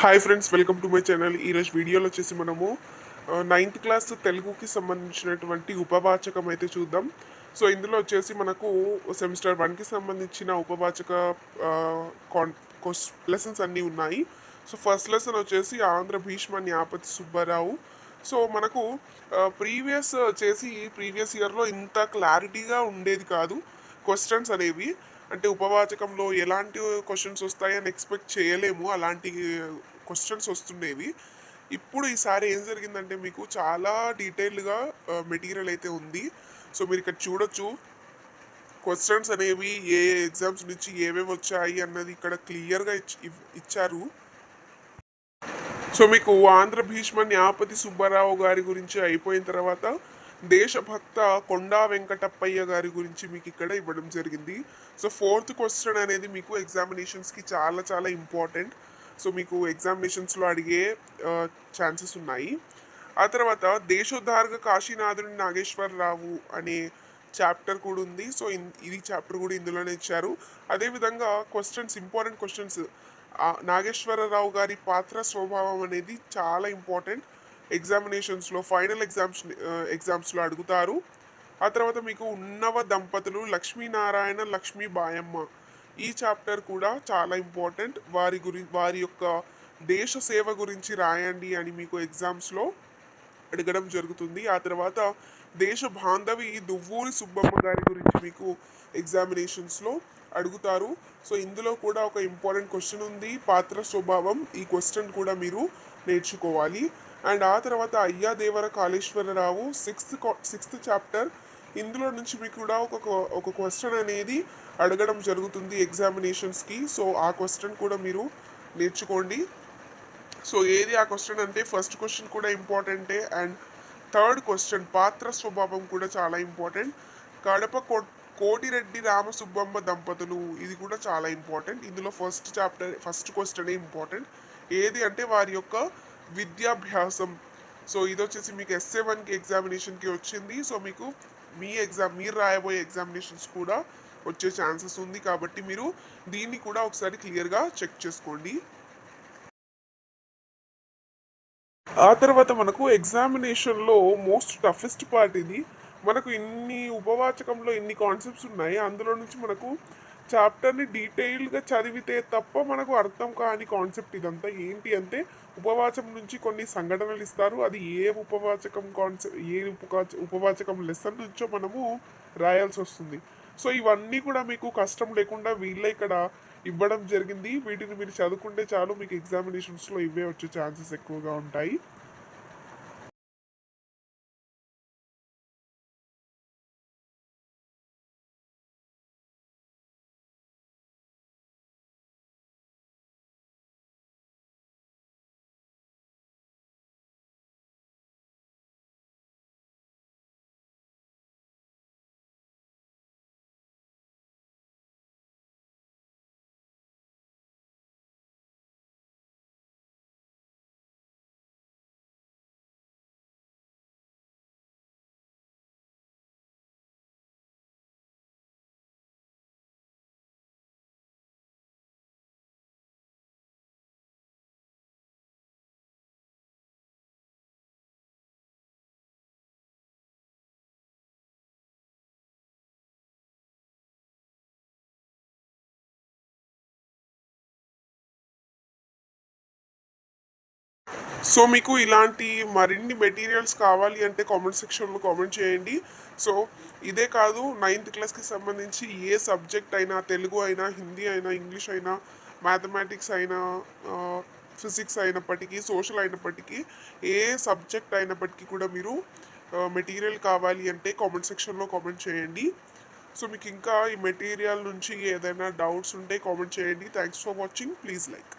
Hi friends welcome to my channel ఈరోజు వీడియోలో వచ్చేసి మనము నైన్త్ క్లాస్ తెలుగుకి సంబంధించినటువంటి ఉపవాచకం అయితే చూద్దాం. సో ఇందులో వచ్చేసి మనకు సెమిస్టర్ వన్కి సంబంధించిన ఉపవాచక కాన్ లెసన్స్ అన్నీ ఉన్నాయి. సో ఫస్ట్ లెసన్ వచ్చేసి ఆంధ్ర భీష్మ న్యాపతి సుబ్బారావు. సో మనకు ప్రీవియస్ వచ్చేసి ప్రీవియస్ ఇయర్లో ఇంత క్లారిటీగా ఉండేది కాదు క్వశ్చన్స్ అనేవి. అంటే ఉపవాచకంలో ఎలాంటి క్వశ్చన్స్ వస్తాయని ఎక్స్పెక్ట్ చేయలేము. అలాంటి క్వశ్చన్స్ వస్తుండేవి. ఇప్పుడు ఈసారి ఏం జరిగిందంటే మీకు చాలా డీటెయిల్డ్గా మెటీరియల్ అయితే ఉంది. సో మీరు ఇక్కడ చూడొచ్చు. క్వశ్చన్స్ అనేవి ఏ ఎగ్జామ్స్ నుంచి ఏమేమి వచ్చాయి అన్నది ఇక్కడ క్లియర్గా ఇచ్చారు. సో మీకు ఆంధ్ర భీష్మ న్యాపతి సుబ్బారావు గారి గురించి అయిపోయిన తర్వాత దేశభక్త కొండా వెంకటప్పయ్య గారి గురించి మీకు ఇక్కడ ఇవ్వడం జరిగింది. సో ఫోర్త్ క్వశ్చన్ అనేది మీకు ఎగ్జామినేషన్స్కి చాలా చాలా ఇంపార్టెంట్ సో మీకు ఎగ్జామినేషన్స్లో అడిగే ఛాన్సెస్ ఉన్నాయి. ఆ తర్వాత దేశోద్ధారక కాశీనాథుని నాగేశ్వరరావు అనే చాప్టర్ కూడా ఉంది. సో ఇన్- ఇది చాప్టర్ కూడా ఇందులోనే ఇచ్చారు. అదేవిధంగా క్వశ్చన్స్ ఇంపార్టెంట్ క్వశ్చన్స్ నాగేశ్వరరావు గారి పాత్ర స్వభావం అనేది చాలా ఇంపార్టెంట్ ఎగ్జామినేషన్స్లో ఫైనల్ ఎగ్జామ్స్ ఎగ్జామ్స్లో అడుగుతారు. ఆ తర్వాత మీకు ఉన్నవ దంపతులు లక్ష్మీనారాయణ లక్ష్మీ బాయమ్మ ఈ చాప్టర్ కూడా చాలా ఇంపార్టెంట్. వారి గురి వారి యొక్క దేశ సేవ గురించి రాయండి అని మీకు ఎగ్జామ్స్లో అడగడం జరుగుతుంది. ఆ తర్వాత దేశ బాంధవి దువ్వూరి సుబ్బమ్మ గారి గురించి మీకు ఎగ్జామినేషన్స్లో అడుగుతారు. సో ఇందులో కూడా ఒక ఇంపార్టెంట్ క్వశ్చన్ ఉంది. పాత్ర స్వభావం ఈ క్వశ్చన్ కూడా మీరు నేర్చుకోవాలి. అండ్ ఆ తర్వాత Ayyadevara Kaleswararao sixth sixth chapter. ఇందులో నుంచి మీకు కూడా ఒక ఒక క్వశ్చన్ అనేది అడగడం జరుగుతుంది ఎగ్జామినేషన్స్కి సో ఆ క్వశ్చన్ కూడా మీరు నేర్చుకోండి. సో ఏది ఆ క్వశ్చన్ అంటే ఫస్ట్ క్వశ్చన్ కూడా ఇంపార్టెంటే అండ్ థర్డ్ క్వశ్చన్ పాత్ర స్వభావం కూడా చాలా ఇంపార్టెంట్ కడప కో కోటిరెడ్డి రామసుబ్బమ్మ దంపతులు ఇది కూడా చాలా ఇంపార్టెంట్ ఇందులో ఫస్ట్ చాప్టర్ ఫస్ట్ క్వశ్చనే ఇంపార్టెంట్ ఏది అంటే వారి యొక్క విద్యాభ్యాసం. సో ఇది వచ్చేసి మీకు ఎస్ఏ వన్కి ఎగ్జామినేషన్కి వచ్చింది. సో మీకు మీ ఎగ్జామ్ మీరు రాయబోయే ఎగ్జామినేషన్స్ కూడా వచ్చే ఛాన్సెస్ ఉంది కాబట్టి మీరు దీన్ని కూడా ఒకసారి క్లియర్గా చెక్ చేసుకోండి. ఆ తర్వాత మనకు ఎగ్జామినేషన్లో మోస్ట్ టఫెస్ట్ పార్ట్ ఇది. మనకు ఇన్ని ఉపవాచకంలో ఇన్ని కాన్సెప్ట్స్ ఉన్నాయి. అందులో నుంచి మనకు చాప్టర్ని డీటెయిల్డ్గా చదివితే తప్ప మనకు అర్థం కాని కాన్సెప్ట్ ఇదంతా ఏంటి అంటే ఉపవాచం నుంచి కొన్ని సంఘటనలు ఇస్తారు. అది ఏ ఉపవాచకం కాన్సెప్ట్ ఏ ఉపవాచ ఉపవాచకం లెసన్ నుంచో మనము రాయాల్సి వస్తుంది. సో ఇవన్నీ కూడా మీకు కష్టం లేకుండా వీళ్ళే ఇక్కడ ఇవ్వడం జరిగింది. వీటిని మీరు చదువుకుంటే చాలు మీకు ఎగ్జామినేషన్స్లో ఇవే వచ్చే ఛాన్సెస్ ఎక్కువగా ఉంటాయి. సో మీకు ఇలాంటి మరిన్ని మెటీరియల్స్ కావాలి అంటే కామెంట్ సెక్షన్లో కామెంట్ చేయండి. సో ఇదే కాదు నైన్త్ క్లాస్కి సంబంధించి ఏ సబ్జెక్ట్ అయినా తెలుగు అయినా హిందీ అయినా ఇంగ్లీష్ అయినా మ్యాథమెటిక్స్ అయినా ఫిజిక్స్ అయినప్పటికీ సోషల్ అయినప్పటికీ ఏ సబ్జెక్ట్ అయినప్పటికీ కూడా మీరు మెటీరియల్ కావాలి అంటే కామెంట్ సెక్షన్లో కామెంట్ చేయండి. సో మీకు ఇంకా ఈ మెటీరియల్ నుంచి ఏదైనా డౌట్స్ ఉంటే కామెంట్ చేయండి. Thanks for watching please like